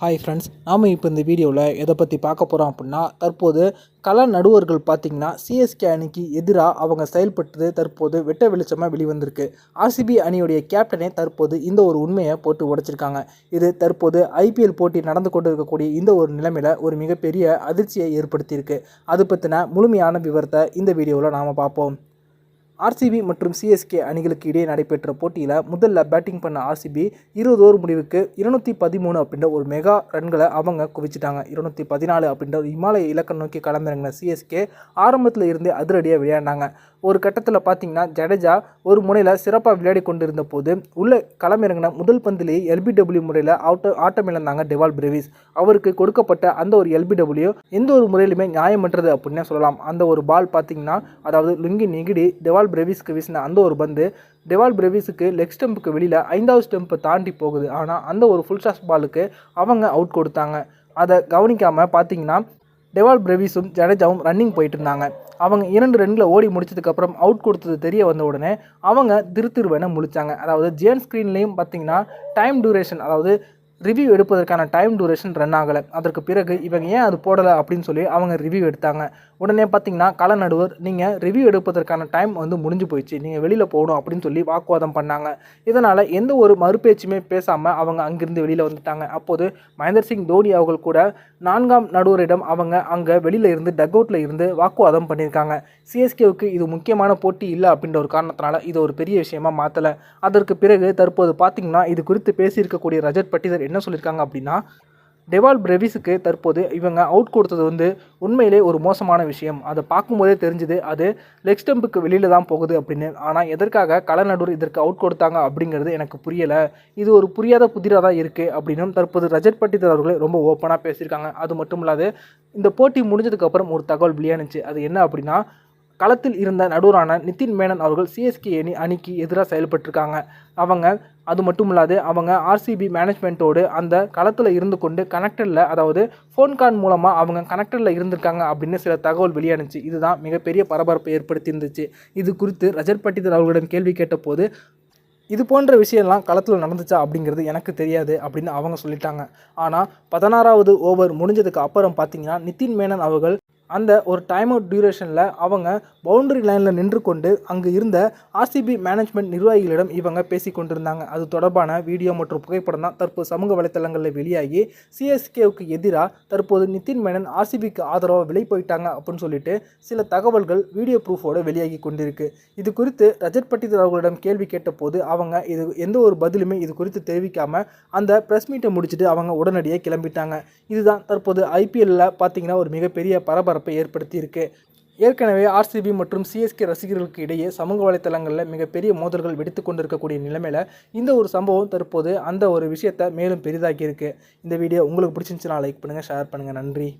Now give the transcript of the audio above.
Hi friends நாம் இப்போ இந்த வீடியோவில் எதை பற்றி பார்க்க போகிறோம் அப்படின்னா தற்போது கள நடுவர்கள் பார்த்திங்கன்னா சிஎஸ்கே அணிக்கு எதிராக அவங்க செயல்பட்டது தற்போது வெட்ட வெளிச்சமாக வெளிவந்திருக்கு. ஆர்சிபி அணியுடைய கேப்டனே தற்போது இந்த ஒரு உண்மையை போட்டு உடைச்சிருக்காங்க. இது தற்போது ஐபிஎல் போட்டி நடந்து கொண்டு இருக்கக்கூடிய இந்த ஒரு நிலைமையில் ஒரு மிகப்பெரிய அதிர்ச்சியை ஏற்படுத்தியிருக்கு. அது பற்றின முழுமையான விவரத்தை இந்த வீடியோவில் நாம் பார்ப்போம். ஆர்சிபி மற்றும் சிஎஸ்கே அணிகளுக்கு இடையே நடைபெற்ற போட்டியில் முதல்ல பேட்டிங் பண்ண ஆர்சிபி இருபது ஓவர் முடிவுக்கு இருநூற்றி பதிமூணு அப்படின்ற ஒரு மெகா ரன்களை அவங்க குவிச்சிட்டாங்க. இருநூற்றி பதினாலு அப்படின்ற ஒரு இமாலய இலக்கம் நோக்கி களமிறங்கின சிஎஸ்கே ஆரம்பத்தில் இருந்தே அதிரடியாக விளையாடினாங்க ஒரு கட்டத்தில் பார்த்தீங்கன்னா ஜடேஜா ஒரு முனையில் சிறப்பாக விளையாடி கொண்டிருந்த போது உள்ள களமிறங்கின முதல் பந்திலேயே எல்பிடபிள்யூ முறையில் அவுட்டோ ஆட்டம் இழந்தாங்க டெவால் பிரேவிஸ். அவருக்கு கொடுக்கப்பட்ட அந்த ஒரு எல்பிடபிள்யூ எந்த ஒரு முறையிலுமே நியாயமற்றது அப்படின்னே சொல்லலாம். அந்த ஒரு பால் பார்த்தீங்கன்னா அதாவது லுங்கி நெகிடி டெவால் பிரேவிஸ்க்கு வீசின அந்த ஒரு பந்து டெவால் பிரேவிஸுக்கு லெக் ஸ்டெம்புக்கு வெளியில் ஐந்தாவது ஸ்டெம்பை தாண்டி போகுது. ஆனால் அந்த ஒரு ஃபுல் ஷாஸ் பாலுக்கு அவங்க அவுட் கொடுத்தாங்க. அதை கவனிக்காமல் பார்த்தீங்கன்னா டெவால் பிரேவிஸும் ஜடேஜாவும் ரன்னிங் போயிட்டு இருந்தாங்க. அவங்க இரண்டு ரன்களை ஓடி முடிச்சதுக்கப்புறம் அவுட் கொடுத்தது தெரிய வந்த உடனே அவங்க திருத்திருவனை முழிச்சாங்க. அதாவது ஜேன் ஸ்க்ரீன்லேயும் பார்த்தீங்கன்னா டைம் டியூரேஷன் அதாவது ரிவ்யூ எடுப்பதற்கான டைம் டூரேஷன் ரன் ஆகலை. அதற்கு பிறகு இவங்க ஏன் அது போடலை அப்படின்னு சொல்லி அவங்க ரிவ்யூ எடுத்தாங்க. உடனே பார்த்தீங்கன்னா கள நடுவர் நீங்கள் ரிவ்யூ எடுப்பதற்கான டைம் வந்து முடிஞ்சு போயிடுச்சு. நீங்கள் வெளியில் போகணும் அப்படின்னு சொல்லி வாக்குவாதம் பண்ணாங்க. இதனால் எந்த ஒரு மறுபேச்சுமே பேசாமல் அவங்க அங்கிருந்து வெளியில் வந்துட்டாங்க. அப்போது மகேந்திர சிங் தோனி அவர்கள் கூட நான்காம் நடுவரிடம் அவங்க அங்கே வெளியில் இருந்து டக் அவுட்டில் இருந்து வாக்குவாதம் பண்ணியிருக்காங்க. சிஎஸ்கேவுக்கு இது முக்கியமான போட்டி இல்லை அப்படின்ற ஒரு காரணத்தினால இது ஒரு பெரிய விஷயமா மாற்றலை அதற்கு பிறகு தற்போது பார்த்தீங்கன்னா இது குறித்து பேசியிருக்கக்கூடிய ரஜத் பட்டிதர் என்ன சொல்லியிருக்காங்க அப்படின்னா டெவால் பிரெவிஸுக்கு தற்போது இவங்க அவுட் கொடுத்தது வந்து உண்மையிலே ஒரு மோசமான விஷயம். அதை பார்க்கும்போதே தெரிஞ்சுது அது லெக் ஸ்டம்புக்கு வெளியில் தான் போகுது அப்படின்னு. ஆனால் எதற்காக களநடுவர் இதற்கு அவுட் கொடுத்தாங்க அப்படிங்கிறது எனக்கு புரியலை. இது ஒரு புரியாத புதிராக தான் இருக்குது அப்படின்னும் தற்போது ரஜத் பட்டிதர் அவர்களே ரொம்ப ஓப்பனாக பேசியிருக்காங்க. அது மட்டும் இல்லாது இந்த போட்டி முடிஞ்சதுக்கப்புறம் ஒரு தகவல் வெளியானுச்சு. அது என்ன அப்படின்னா களத்தில் இருந்த நடுவரான நிதின் மேனன் அவர்கள் சிஎஸ்கே அணி அணிக்கு எதிராக செயல்பட்டிருக்காங்க. அவங்க அது மட்டும் இல்லாது அவங்க ஆர்சிபி மேனேஜ்மெண்ட்டோடு அந்த களத்தில் இருந்து கொண்டு கனெக்டரில் அதாவது ஃபோன் கால் மூலமாக அவங்க கனெக்டரில் இருந்திருக்காங்க அப்படின்னு சில தகவல் வெளியானுச்சு. இதுதான் மிகப்பெரிய பரபரப்பை ஏற்படுத்தி இருந்துச்சு இது குறித்து ரஜத் பட்டிதர் அவர்களிடம் கேள்வி கேட்டபோது இது போன்ற விஷயம்லாம் களத்தில் நடந்துச்சா அப்படிங்கிறது எனக்கு தெரியாது அப்படின்னு அவங்க சொல்லிட்டாங்க. ஆனால் பதினாறாவது ஓவர் முடிஞ்சதுக்கு அப்புறம் பார்த்தீங்கன்னா நிதின் மேனன் அவர்கள் அந்த ஒரு டைம் அவுட் டியூரேஷனில் அவங்க பவுண்டரி லைனில் நின்று கொண்டு அங்கு இருந்த ஆர்சிபி மேனேஜ்மெண்ட் நிர்வாகிகளிடம் இவங்க பேசி கொண்டிருந்தாங்க. அது தொடர்பான வீடியோ மற்றும் புகைப்படம் தான். தற்போது சமூக வலைத்தளங்களில் வெளியாகி சிஎஸ்கேவுக்கு எதிராக தற்போது நிதின் மேனன் ஆர்சிபிக்கு ஆதரவாக விலை போயிட்டாங்க அப்படின்னு சொல்லிட்டு சில தகவல்கள் வீடியோ ப்ரூஃபோடு வெளியாகி கொண்டிருக்கு. இது குறித்து ரஜத் பட்டிதர் அவர்களிடம் கேள்வி கேட்டபோது அவங்க இது எந்த ஒரு பதிலுமே இது குறித்து தெரிவிக்காமல் அந்த ப்ரெஸ் மீட்டை முடிச்சுட்டு அவங்க உடனடியாக கிளம்பிட்டாங்க. இதுதான் தற்போது ஐபிஎல்லில் பார்த்தீங்கன்னா ஒரு மிகப்பெரிய பரபரப்பு. பரபரப்பை ஏற்படுத்தியிருக்கு. ஏற்கனவே ஆர்சிபி மற்றும் சிஎஸ்கே ரசிகர்களுக்கு இடையே சமூக வலைத்தளங்களில் மிகப்பெரிய மோதல்கள் வெடித்து கொண்டிருக்கக்கூடிய நிலைமையில் இந்த ஒரு சம்பவம் தற்போது அந்த ஒரு விஷயத்தை மேலும் பெரிதாக்கியிருக்கு. இந்த வீடியோ உங்களுக்கு பிடிச்சிருந்துச்சுன்னா லைக் பண்ணுங்கள் ஷேர் பண்ணுங்கள் நன்றி.